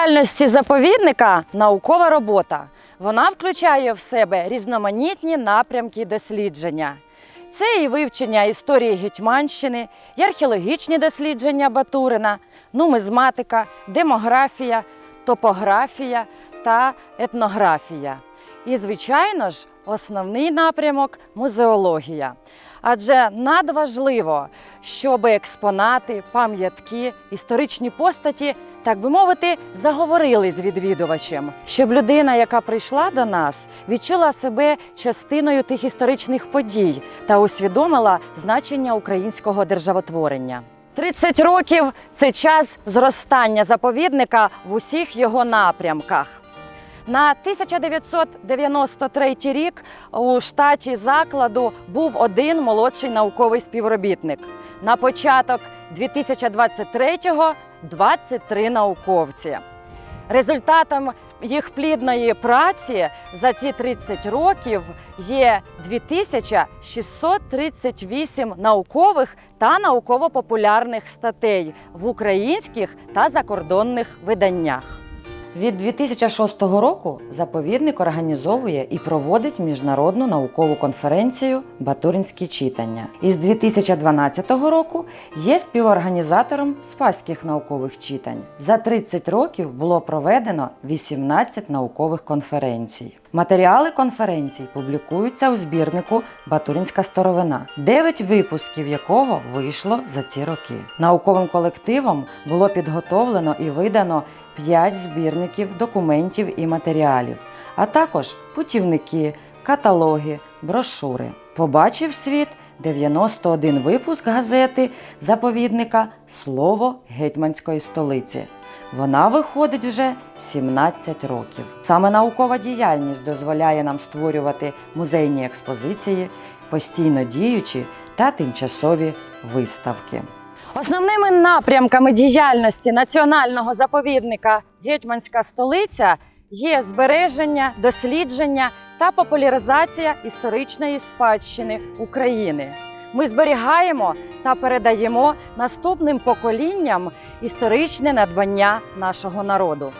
Діяльності заповідника наукова робота. Вона включає в себе різноманітні напрямки дослідження. Це і вивчення історії Гетьманщини, і археологічні дослідження Батурина, нумизматика, демографія, топографія та етнографія. І, звичайно ж, основний напрямок музеологія. Адже надважливо, щоб експонати, пам'ятки, історичні постаті, так би мовити, заговорили з відвідувачем, щоб людина, яка прийшла до нас, відчула себе частиною тих історичних подій та усвідомила значення українського державотворення. 30 років це час зростання заповідника в усіх його напрямках. На 1993 рік у штаті закладу був один молодший науковий співробітник. На початок 2023-го 23 науковці. Результатом їх плідної праці за ці 30 років є 2638 наукових та науково-популярних статей в українських та закордонних виданнях. Від 2006 року заповідник організовує і проводить міжнародну наукову конференцію Батуринські читання. І з 2012 року є співорганізатором Спаських наукових читань. За 30 років було проведено 18 наукових конференцій. Матеріали конференцій публікуються у збірнику Батуринська старовина, 9 випусків якого вийшло за ці роки. Науковим колективом було підготовлено і видано 5 збірників документів і матеріалів, а також путівники, каталоги, брошури. Побачив світ 91 випуск газети заповідника Слово гетьманської столиці. Вона виходить вже 17 років. Саме наукова діяльність дозволяє нам створювати музейні експозиції, постійно діючі та тимчасові виставки. Основними напрямками діяльності національного заповідника Гетьманська столиця є збереження, дослідження та популяризація історичної спадщини України. Ми зберігаємо та передаємо наступним поколінням історичне надбання нашого народу.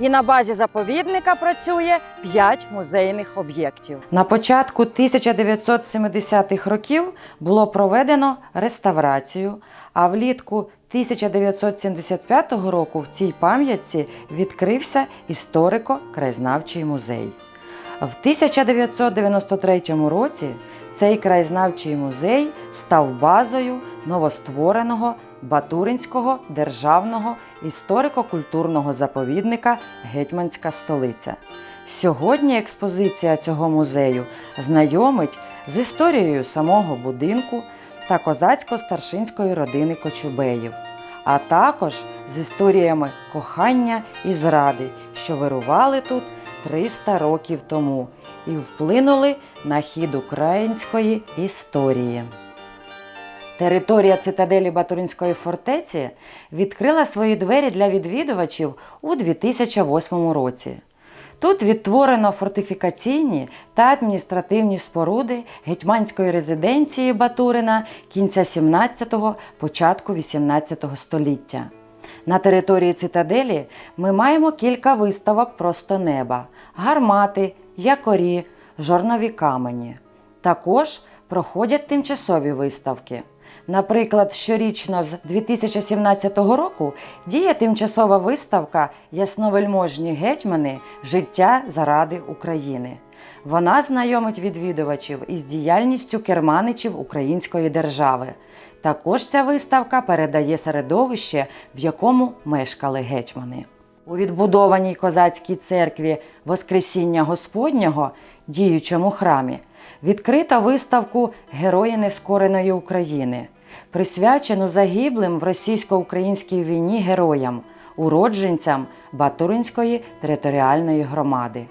І на базі заповідника працює 5 музейних об'єктів. На початку 1970-х років було проведено реставрацію, а влітку 1975 року в цій пам'ятці відкрився історико-краєзнавчий музей. В 1993 році цей краєзнавчий музей став базою новоствореного Батуринського державного історико-культурного заповідника Гетьманська столиця. Сьогодні експозиція цього музею знайомить з історією самого будинку та козацько-старшинської родини Кочубеїв, а також з історіями кохання і зради, що вирували тут 300 років тому і вплинули на хід української історії. Територія цитаделі Батуринської фортеці відкрила свої двері для відвідувачів у 2008 році. Тут відтворено фортифікаційні та адміністративні споруди гетьманської резиденції Батурина кінця 17-го, початку 18 століття. На території цитаделі ми маємо кілька виставок просто неба, гармати, якорі, жорнові камені. Також проходять тимчасові виставки. Наприклад, щорічно з 2017 року діє тимчасова виставка Ясновельможні гетьмани Життя заради України. Вона знайомить відвідувачів із діяльністю керманичів Української держави. Також ця виставка передає середовище, в якому мешкали гетьмани. У відбудованій козацькій церкві Воскресіння Господнього, діючому храмі, відкрито виставку Герої нескореної України, присвячену загиблим в російсько-українській війні героям, уродженцям Батуринської територіальної громади.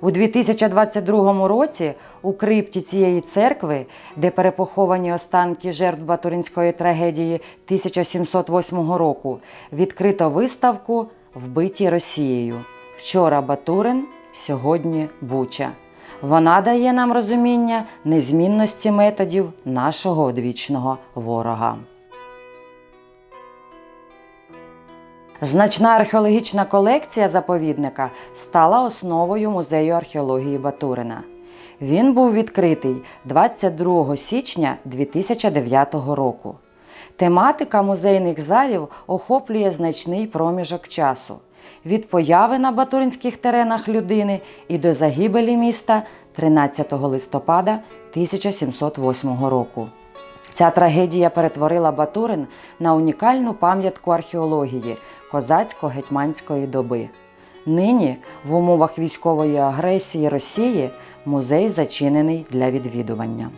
У 2022 році у крипті цієї церкви, де перепоховані останки жертв Батуринської трагедії 1708 року, відкрито виставку Вбиті Росією. Вчора Батурин, сьогодні Буча. Вона дає нам розуміння незмінності методів нашого одвічного ворога. Значна археологічна колекція заповідника стала основою музею археології Батурина. Він був відкритий 22 січня 2009 року. Тематика музейних залів охоплює значний проміжок часу від появи на батуринських теренах людини і до загибелі міста 13 листопада 1708 року. Ця трагедія перетворила Батурин на унікальну пам'ятку археології козацько-гетьманської доби. Нині, в умовах військової агресії Росії, музей зачинений для відвідування.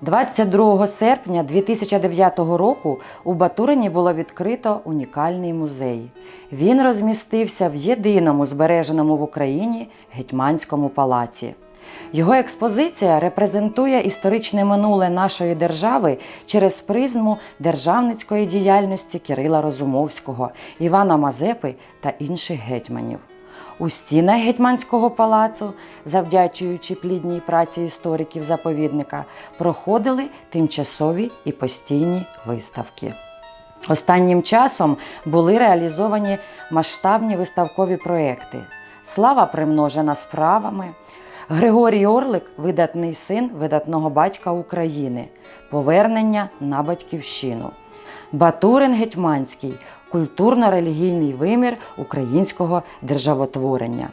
22 серпня 2009 року у Батурині було відкрито унікальний музей. Він розмістився в єдиному збереженому в Україні гетьманському палаці. Його експозиція репрезентує історичне минуле нашої держави через призму державницької діяльності Кирила Розумовського, Івана Мазепи та інших гетьманів. У стінах гетьманського палацу, завдячуючи плідній праці істориків заповідника, проходили тимчасові і постійні виставки. Останнім часом були реалізовані масштабні виставкові проекти. Слава примножена справами. Григорій Орлик видатний син видатного батька України. Повернення на батьківщину. Батурин Гетьманський культурно-релігійний вимір українського державотворення.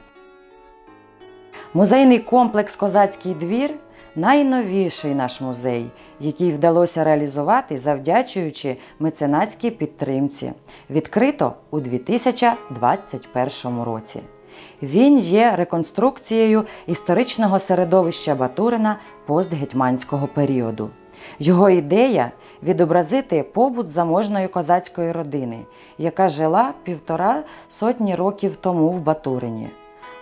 Музейний комплекс Козацький двір найновіший наш музей, який вдалося реалізувати завдячуючи меценатській підтримці. Відкрито у 2021 році. Він є реконструкцією історичного середовища Батурина постгетьманського періоду. Його ідея відобразити побут заможної козацької родини, яка жила півтора сотні років тому в Батурині.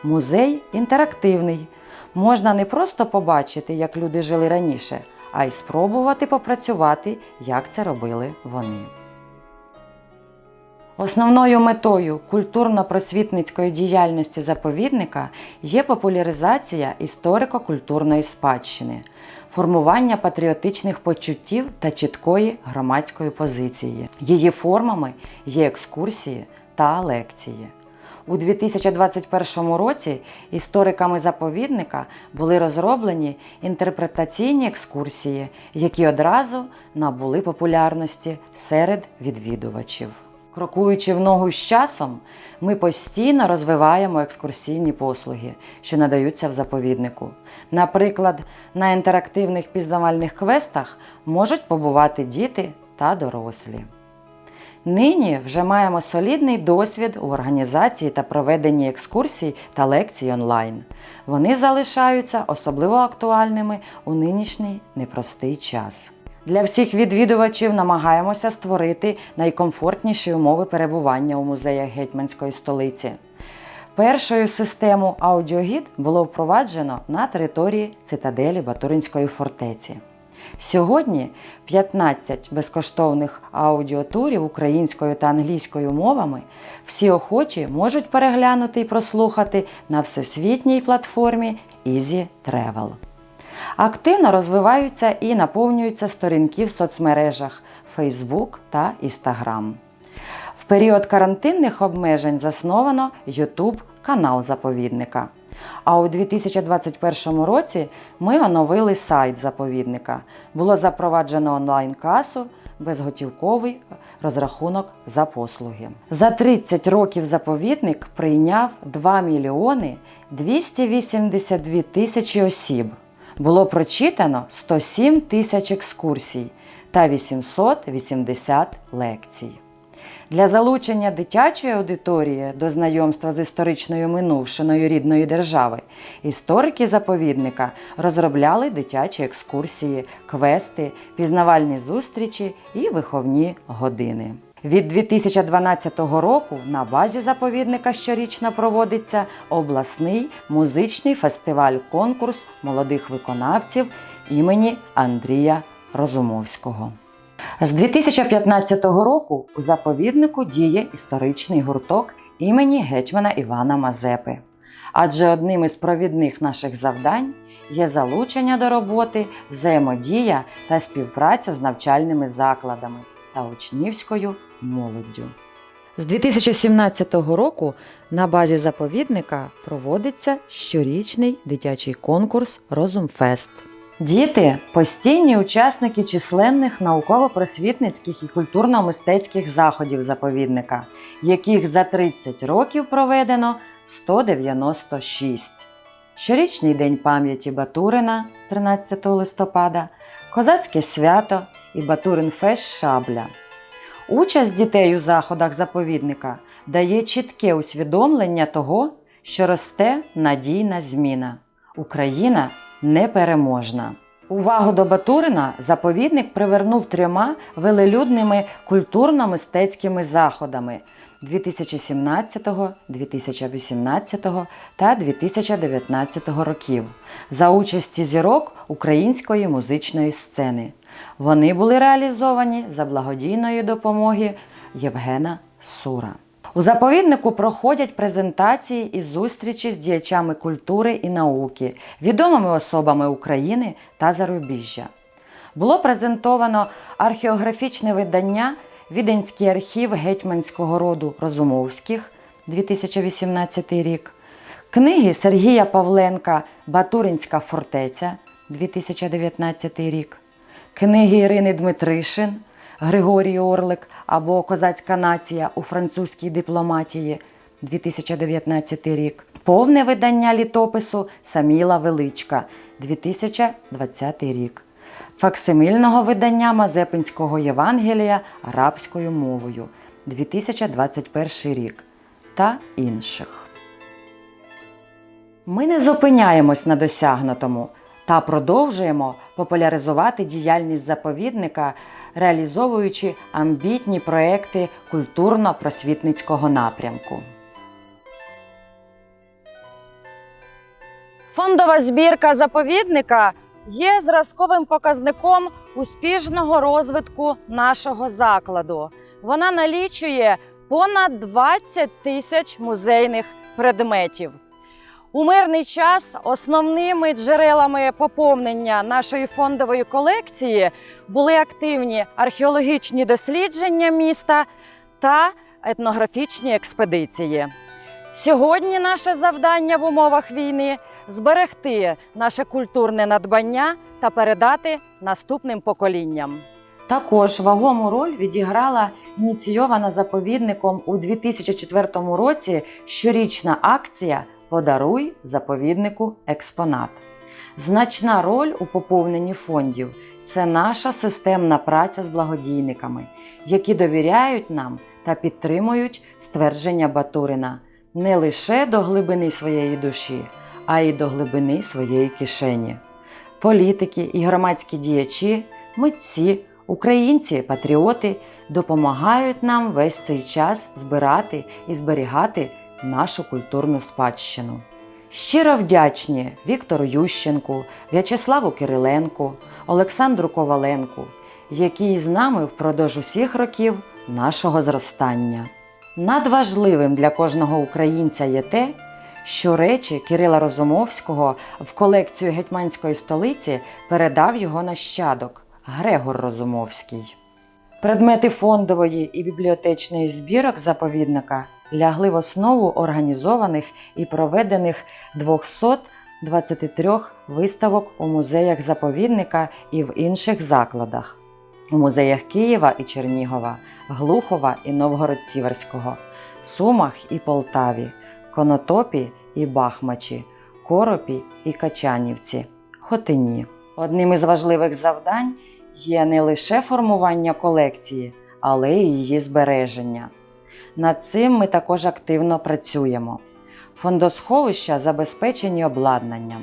Музей інтерактивний. Можна не просто побачити, як люди жили раніше, а й спробувати попрацювати, як це робили вони. Основною метою культурно-просвітницької діяльності заповідника є популяризація історико-культурної спадщини, формування патріотичних почуттів та чіткої громадської позиції. Її формами є екскурсії та лекції. У 2021 році істориками заповідника були розроблені інтерпретаційні екскурсії, які одразу набули популярності серед відвідувачів. Крокуючи в ногу з часом, ми постійно розвиваємо екскурсійні послуги, що надаються в заповіднику. Наприклад, на інтерактивних пізнавальних квестах можуть побувати діти та дорослі. Нині вже маємо солідний досвід у організації та проведенні екскурсій та лекцій онлайн. Вони залишаються особливо актуальними у нинішній непростий час. Для всіх відвідувачів намагаємося створити найкомфортніші умови перебування у музеях гетьманської столиці. Першою систему аудіогід було впроваджено на території цитаделі Батуринської фортеці. Сьогодні 15 безкоштовних аудіотурів українською та англійською мовами всі охочі можуть переглянути і прослухати на всесвітній платформі Easy Travel. Активно розвиваються і наповнюються сторінки в соцмережах Facebook та Instagram. В період карантинних обмежень засновано YouTube канал заповідника. А у 2021 році ми оновили сайт заповідника. Було запроваджено онлайн-касу, безготівковий розрахунок за послуги. За 30 років заповідник прийняв 2 мільйони 282 тисячі осіб. Було прочитано 107 тисяч екскурсій та 880 лекцій. Для залучення дитячої аудиторії до знайомства з історичною минувшиною рідної держави історики заповідника розробляли дитячі екскурсії, квести, пізнавальні зустрічі і виховні години. Від 2012 року на базі заповідника щорічно проводиться обласний музичний фестиваль-конкурс молодих виконавців імені Андрія Розумовського. З 2015 року у заповіднику діє історичний гурток імені гетьмана Івана Мазепи. Адже одним із провідних наших завдань є залучення до роботи, взаємодія та співпраця з навчальними закладами, та учнівською молоддю. З 2017 року на базі заповідника проводиться щорічний дитячий конкурс Розумфест. Діти постійні учасники численних науково-просвітницьких і культурно-мистецьких заходів заповідника, яких за 30 років проведено 196. Щорічний день пам'яті Батурина 13 листопада, Козацьке свято і Батурин Фест Шабля. Участь дітей у заходах заповідника дає чітке усвідомлення того, що росте надійна зміна. Україна непереможна. Увагу до Батурина заповідник привернув трьома велелюдними культурно-мистецькими заходами 2017, 2018 та 2019 років за участі зірок української музичної сцени. Вони були реалізовані за благодійної допомоги Євгена Сура. У заповіднику проходять презентації і зустрічі з діячами культури і науки, відомими особами України та зарубіжжя. Було презентовано археографічне видання Віденський архів гетьманського роду Розумовських 2018 рік, книги Сергія Павленка Батуринська фортеця 2019 рік, книги Ірини Дмитришин Григорій Орлик або Козацька нація у французькій дипломатії 2019 рік, повне видання літопису Саміла Величка 2020 рік, факсимильного видання Мазепинського Євангелія арабською мовою 2021 рік. Та інших. Ми не зупиняємось на досягнутому та продовжуємо популяризувати діяльність заповідника, реалізовуючи амбітні проекти культурно-просвітницького напрямку. Фондова збірка заповідника є зразковим показником успішного розвитку нашого закладу. Вона налічує понад 20 тисяч музейних предметів. У мирний час основними джерелами поповнення нашої фондової колекції були активні археологічні дослідження міста та етнографічні експедиції. Сьогодні наше завдання в умовах війни зберегти наше культурне надбання та передати наступним поколінням. Також вагому роль відіграла ініційована заповідником у 2004 році щорічна акція Подаруй заповіднику експонат. Значна роль у поповненні фондів це наша системна праця з благодійниками, які довіряють нам та підтримують ствердження Батурина не лише до глибини своєї душі, а й до глибини своєї кишені. Політики і громадські діячі, митці, українці, патріоти допомагають нам весь цей час збирати і зберігати нашу культурну спадщину. Щиро вдячні Віктору Ющенку, В'ячеславу Кириленку, Олександру Коваленку, які з нами впродовж усіх років нашого зростання. Надважливим для кожного українця є те, що речі Кирила Розумовського в колекцію гетьманської столиці передав його нащадок Грегор Розумовський. Предмети фондової і бібліотечної збірок заповідника лягли в основу організованих і проведених 223 виставок у музеях заповідника і в інших закладах, у музеях Києва і Чернігова, Глухова і Новгород-Сіверського, Сумах і Полтаві, Конотопі і Бахмачі, Коропі і Качанівці, Хотині. Одним із важливих завдань є не лише формування колекції, але й її збереження. Над цим ми також активно працюємо. Фондосховища забезпечені обладнанням.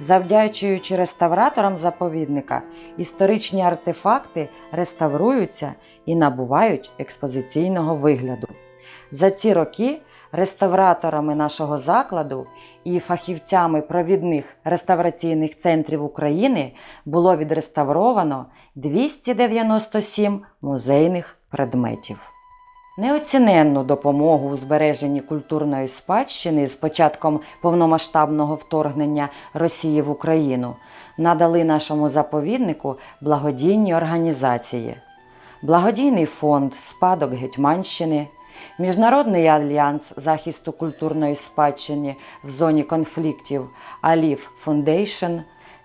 Завдячуючи реставраторам заповідника, історичні артефакти реставруються і набувають експозиційного вигляду. За ці роки реставраторами нашого закладу і фахівцями провідних реставраційних центрів України було відреставровано 297 музейних предметів. Неоціненну допомогу у збереженні культурної спадщини з початком повномасштабного вторгнення Росії в Україну надали нашому заповіднику благодійні організації. благодійний фонд Спадок Гетьманщини, Міжнародний альянс захисту культурної спадщини в зоні конфліктів Аліф Фундейшн,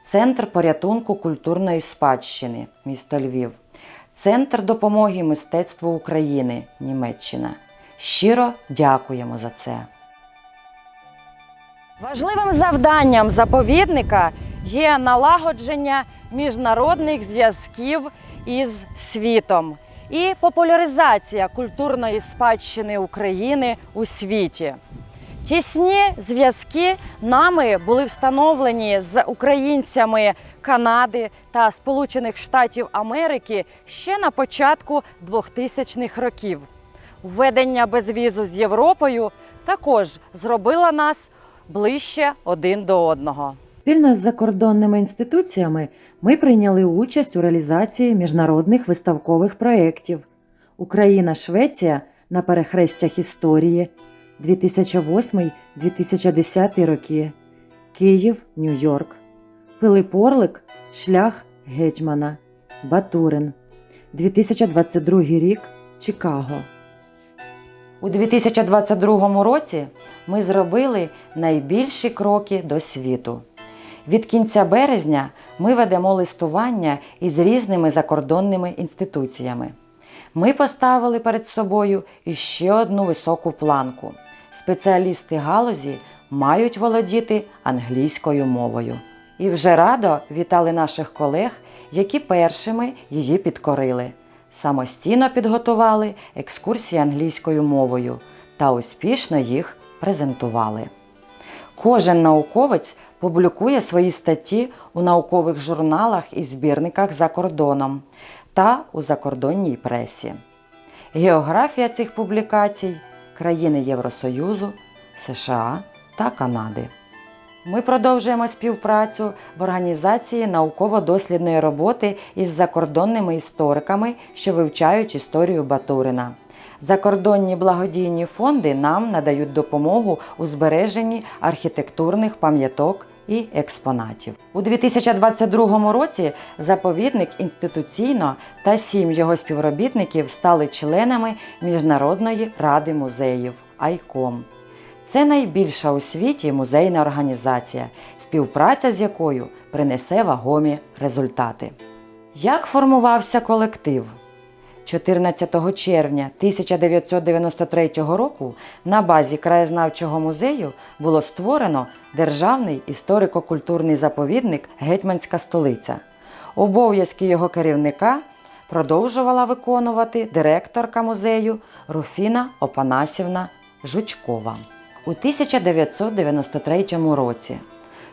Центр порятунку культурної спадщини місто Львів, Центр допомоги мистецтву України Німеччина. Щиро дякуємо за це. Важливим завданням заповідника є налагодження міжнародних зв'язків із світом і популяризація культурної спадщини України у світі. Тісні зв'язки нами були встановлені з українцями Канади та Сполучених Штатів Америки ще на початку 2000-х років. Введення безвізу з Європою також зробило нас ближче один до одного. Спільно з закордонними інституціями ми прийняли участь у реалізації міжнародних виставкових проєктів Україна-Швеція на перехрестях історії 2008-2010 роки, Київ, Нью-Йорк, Пилип Орлик Шлях Гетьмана, Батурин, 2022 рік Чикаго. У 2022 році ми зробили найбільші кроки до світу. Від кінця березня ми ведемо листування із різними закордонними інституціями. Ми поставили перед собою іще одну високу планку. Спеціалісти галузі мають володіти англійською мовою. І вже радо вітали наших колег, які першими її підкорили. Самостійно підготували екскурсії англійською мовою та успішно їх презентували. Кожен науковець публікує свої статті у наукових журналах і збірниках за кордоном та у закордонній пресі. Географія цих публікацій країни Євросоюзу, США та Канади. Ми продовжуємо співпрацю в організації науково-дослідної роботи із закордонними істориками, що вивчають історію Батурина. Закордонні благодійні фонди нам надають допомогу у збереженні архітектурних пам'яток і експонатів. У 2022 році заповідник інституційно та сім його співробітників стали членами Міжнародної ради музеїв ICOM. Це найбільша у світі музейна організація, співпраця з якою принесе вагомі результати. Як формувався колектив? 14 червня 1993 року на базі краєзнавчого музею було створено Державний історико-культурний заповідник Гетьманська столиця. Обов'язки його керівника продовжувала виконувати директорка музею Руфіна Опанасівна Жучкова. У 1993 році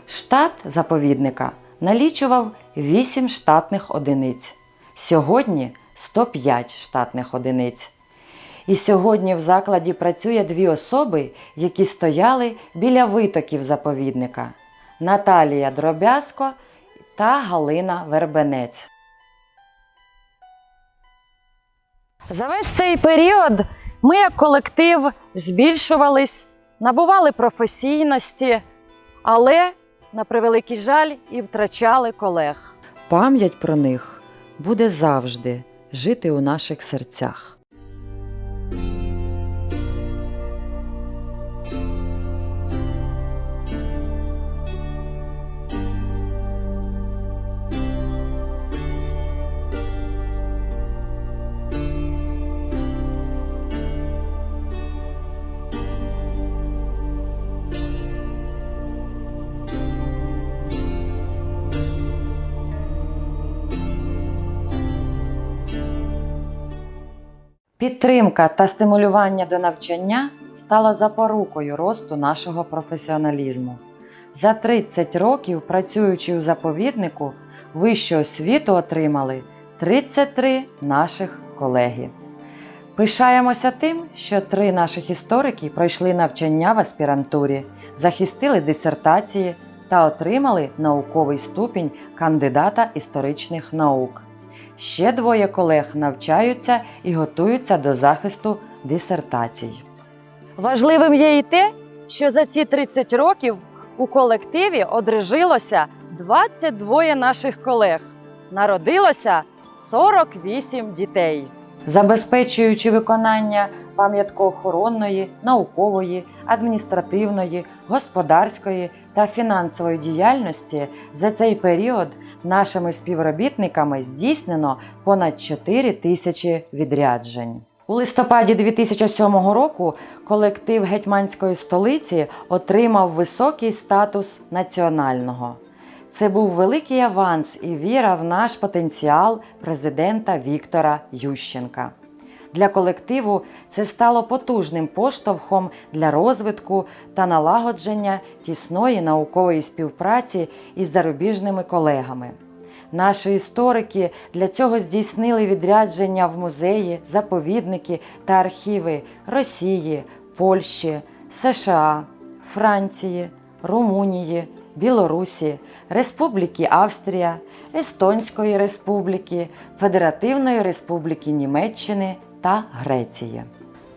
штат заповідника налічував 8 штатних одиниць. Сьогодні 105 штатних одиниць. І сьогодні в закладі працює дві особи, які стояли біля витоків заповідника Наталія Дробязко та Галина Вербенець. За весь цей період ми, як колектив, збільшувались, набували професійності, але, на превеликий жаль, і втрачали колег. Пам'ять про них буде завжди жити у наших серцях. Підтримка та стимулювання до навчання стала запорукою росту нашого професіоналізму. За 30 років, працюючи у заповіднику, вищу освіту отримали 33 наших колеги. Пишаємося тим, що три наших історики пройшли навчання в аспірантурі, захистили дисертації та отримали науковий ступінь кандидата історичних наук. Ще двоє колег навчаються і готуються до захисту дисертацій. Важливим є і те, що за ці 30 років у колективі одружилося 22 наших колег. Народилося 48 дітей. Забезпечуючи виконання пам'яткоохоронної, наукової, адміністративної, господарської та фінансової діяльності за цей період нашими співробітниками здійснено понад 4 тисячі відряджень. У листопаді 2007 року колектив гетьманської столиці отримав високий статус національного. Це був великий аванс і віра в наш потенціал президента Віктора Ющенка. Для колективу це стало потужним поштовхом для розвитку та налагодження тісної наукової співпраці із зарубіжними колегами. Наші історики для цього здійснили відрядження в музеї, заповідники та архіви Росії, Польщі, США, Франції, Румунії, Білорусі, Республіки Австрія, Естонської Республіки, Федеративної Республіки Німеччини та Греції.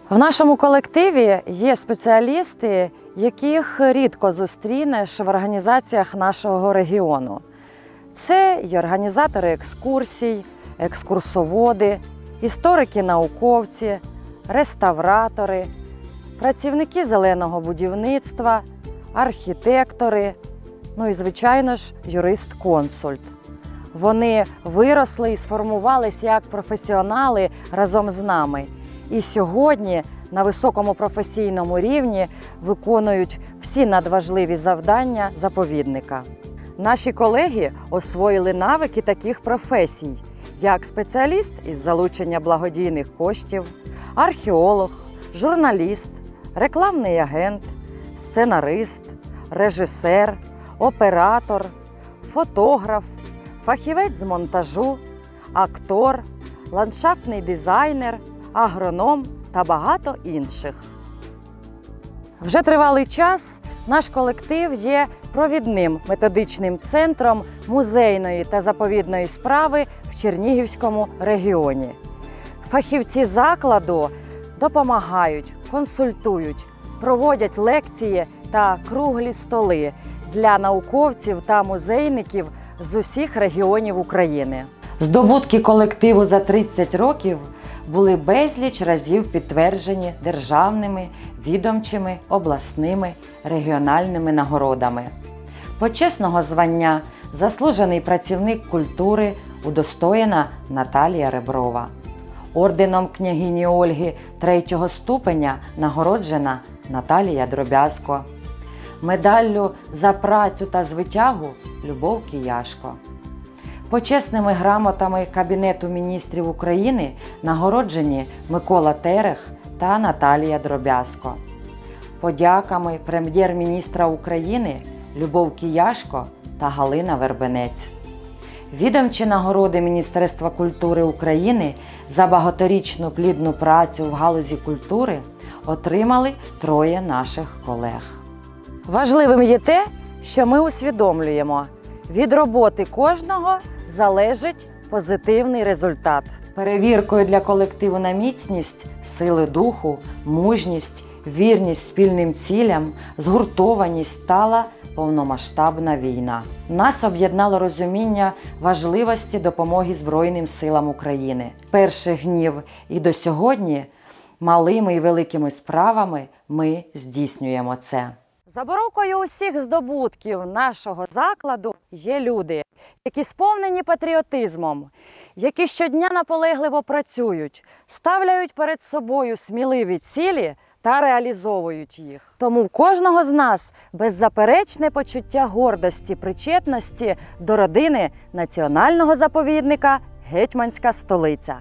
В нашому колективі є спеціалісти, яких рідко зустрінеш в організаціях нашого регіону. Це і організатори екскурсій, екскурсоводи, історики-науковці, реставратори, працівники зеленого будівництва, архітектори, ну і, звичайно ж, юрист-консульт. Вони виросли і сформувалися як професіонали разом з нами. І сьогодні на високому професійному рівні виконують всі надважливі завдання заповідника. Наші колеги освоїли навики таких професій, як спеціаліст із залучення благодійних коштів, археолог, журналіст, рекламний агент, сценарист, режисер, оператор, фотограф, фахівець з монтажу, актор, ландшафтний дизайнер, агроном та багато інших. Вже тривалий час наш колектив є провідним методичним центром музейної та заповідної справи в Чернігівському регіоні. Фахівці закладу допомагають, консультують, проводять лекції та круглі столи для науковців та музейників з усіх регіонів України. Здобутки колективу за 30 років були безліч разів підтверджені державними, відомчими, обласними, регіональними нагородами. Почесного звання заслужений працівник культури удостоєна Наталія Реброва. Орденом княгині Ольги третього ступеня нагороджена Наталія Дробязко. Медаллю за працю та звитягу Любов Кияшко. Почесними грамотами Кабінету міністрів України нагороджені Микола Терех та Наталія Дробязко. Подяками прем'єр-міністра України Любов Кияшко та Галина Вербенець. Відомчі нагороди Міністерства культури України за багаторічну плідну працю в галузі культури отримали троє наших колег. Важливим є те, що ми усвідомлюємо, від роботи кожного залежить позитивний результат. Перевіркою для колективу на міцність, сили духу, мужність, вірність спільним цілям, згуртованість стала повномасштабна війна. Нас об'єднало розуміння важливості допомоги Збройним силам України. Перших днів і до сьогодні малими і великими справами ми здійснюємо це. Заборокою усіх здобутків нашого закладу є люди, які сповнені патріотизмом, які щодня наполегливо працюють, ставляють перед собою сміливі цілі та реалізовують їх. Тому в кожного з нас беззаперечне почуття гордості, причетності до родини національного заповідника Гетьманська столиця.